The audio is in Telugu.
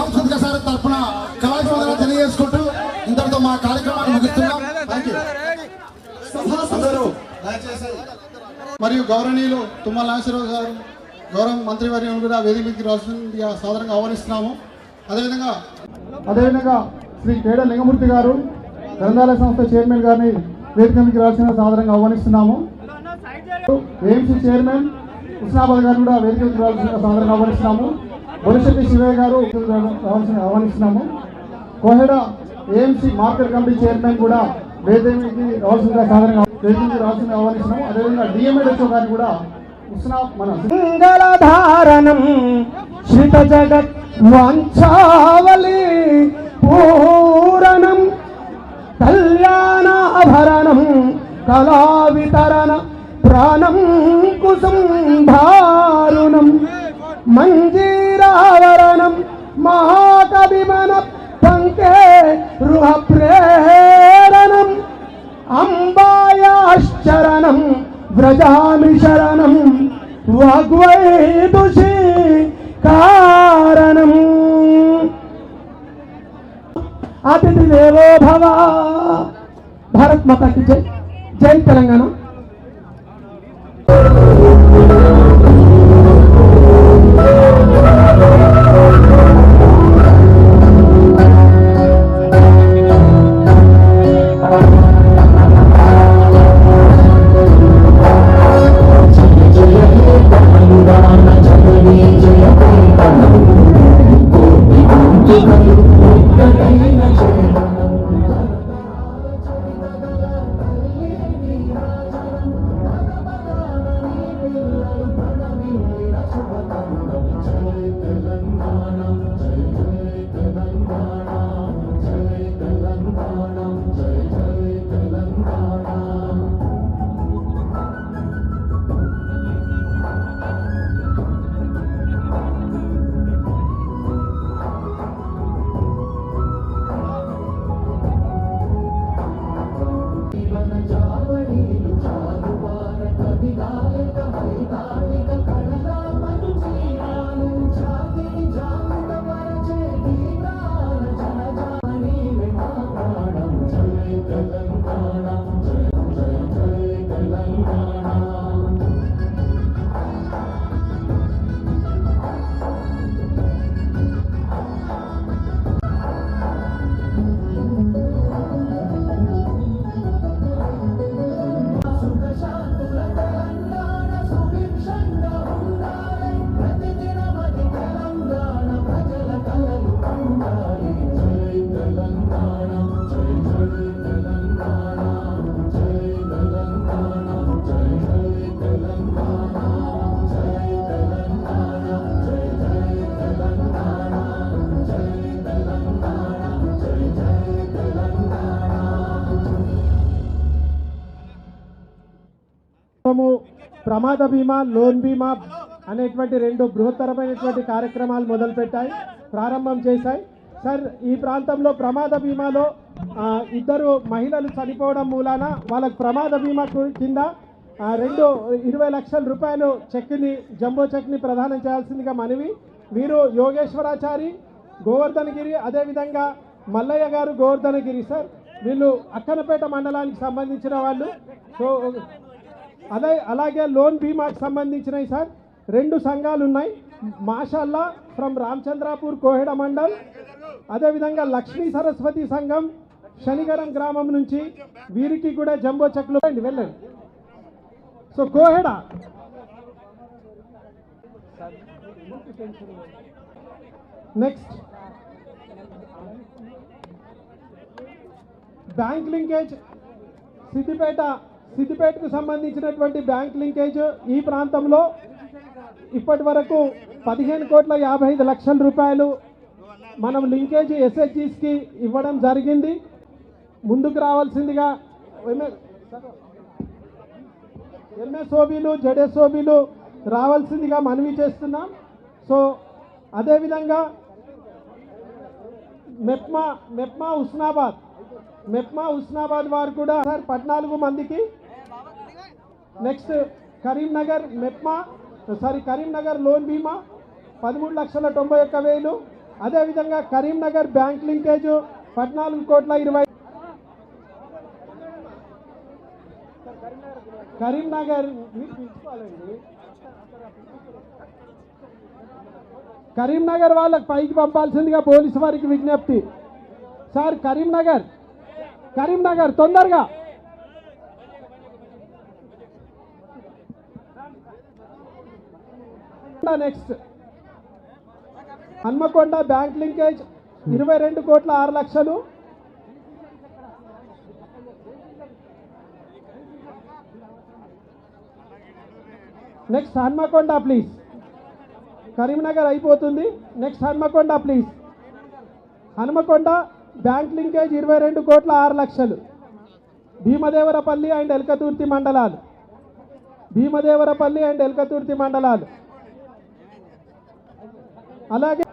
రామచంద్ర సార్ తరఫున కళాకారులు తెలియజేసుకుంటూ ఇంతటితో మా కార్యక్రమాన్ని ముగిస్తున్నాం. మరియు గౌరవనీయులు తుమ్మల నాగేశ్వరరావు గారు గౌరవ మంత్రివర్యం కూడా వేదిక మీదకి రావాల్సిందిగా సాధారణంగా ఆహ్వానిస్తున్నాము. అదేవిధంగా అదేవిధంగా శ్రీ కేడ లింగమూర్తి గారు గ్రంథాలయ సంస్థ చైర్మన్ గారిని వేదిక మీదకి రావాల్సిన సాధారణంగా ఆహ్వానిస్తున్నాము. ఏఎంసీ చైర్మన్ హుస్నాబాద్ గారు కూడా వేదిక మీదకి రావాల్సిన సాధారణంగా ఆహ్వానిస్తున్నాము. బొలిశెట్టి శివయ్య గారు ఆహ్వానిస్తున్నాము. Koheda AMC market committee chairman కూడా వేదికకి రావాల్సిందిగా సాధారణంగా వేదికకి రావాల్సిందిగా ఆహ్వానిస్తున్నాము. అదేవిధంగా డిఎంఎడ్ఎస్ఓ గారిని కూడా ఉస్నా మన మంగళధారణం శ్రిత జగత్ వాంఛావలి పూరణం కళ్యాణాభరణం కళా మన పంకే రుహ ప్రేరణం అంబాయాశ్చరణం వ్రజామి శరణం వాగ్వైదుషి కారణం. అతిథి దేవో భవ భారత్ మాతాకి జై. జై తెలంగాణ. మొత్తము ప్రమాద బీమా లోన్ బీమా అనేటువంటి రెండు బృహత్తరమైనటువంటి కార్యక్రమాలు మొదలుపెట్టాయి ప్రారంభం చేశాయి. సార్ ఈ ప్రాంతంలో ప్రమాద బీమాలో ఇద్దరు మహిళలు చనిపోవడం మూలాన వాళ్ళకు ప్రమాద బీమా కింద రెండు ఇరవై లక్షల రూపాయలు చెక్ని జంబో చెక్ని ప్రదానం చేయాల్సిందిగా మనవి. మీరు యోగేశ్వరాచారి గోవర్ధనగిరి అదేవిధంగా మల్లయ్య గారు గోవర్ధనగిరి సార్. వీళ్ళు అక్కనపేట మండలానికి సంబంధించిన వాళ్ళు. సో అదే అలాగే లోన్ బీమాకి సంబంధించినవి సార్. రెండు సంఘాలు ఉన్నాయి. మాషల్లా ఫ్రమ్ రామచంద్రాపూర్ కోహెడ మండల్. అదేవిధంగా లక్ష్మీ సరస్వతి సంఘం శనిగరం గ్రామం నుంచి వీరికి కూడా జంబో చెక్లు వెళ్ళండి వెళ్ళండి. So Koheda. Next. Bank linkage Siddipet సిద్దిపేటకు సంబంధించినటువంటి బ్యాంక్ లింకేజ్ ఈ ప్రాంతంలో ఇప్పటి వరకు పదిహేను కోట్ల యాభై ఐదు లక్షల రూపాయలు మనం లింకేజ్ ఎస్హెచ్ఈస్కి ఇవ్వడం జరిగింది. ముందుకు రావాల్సిందిగా ఎంఎస్ఓబీలు జెడ్ఎస్ఓబీలు రావాల్సిందిగా మనవి చేస్తున్నాం. సో అదేవిధంగా మెప్మా మెప్మా ఉస్నాబాద్ మెప్మా ఉస్నాబాద్ వారు కూడా సార్ పద్నాలుగు మందికి next Karimnagar MEPMA sorry Karimnagar loan బీమా పదమూడు లక్షల తొంభై ఒక్క వేలు. అదేవిధంగా కరీంనగర్ బ్యాంక్ లింకేజ్ పద్నాలుగు కోట్ల ఇరవై. కరీంనగర్ కరీంనగర్ వాళ్ళకి పైకి పంపాల్సిందిగా పోలీసు వారికి విజ్ఞప్తి. సార్ కరీంనగర్ కరీంనగర్ తొందరగా. నెక్స్ట్ హన్మకొండ బ్యాంక్ లింకేజ్ ఇరవై రెండు కోట్ల ఆరు లక్షలు. నెక్స్ట్ హన్మకొండ ప్లీజ్ కరీంనగర్ అయిపోతుంది. Next Hanmakonda please Hanumakonda bank linkage ఇరవై రెండు కోట్ల ఆరు లక్షలు. భీమదేవరపల్లి అండ్ ఎల్కతుర్తి మండలాలు. భీమదేవరపల్లి అండ్ ఎల్కతుర్తి మండలాలు. అలాగే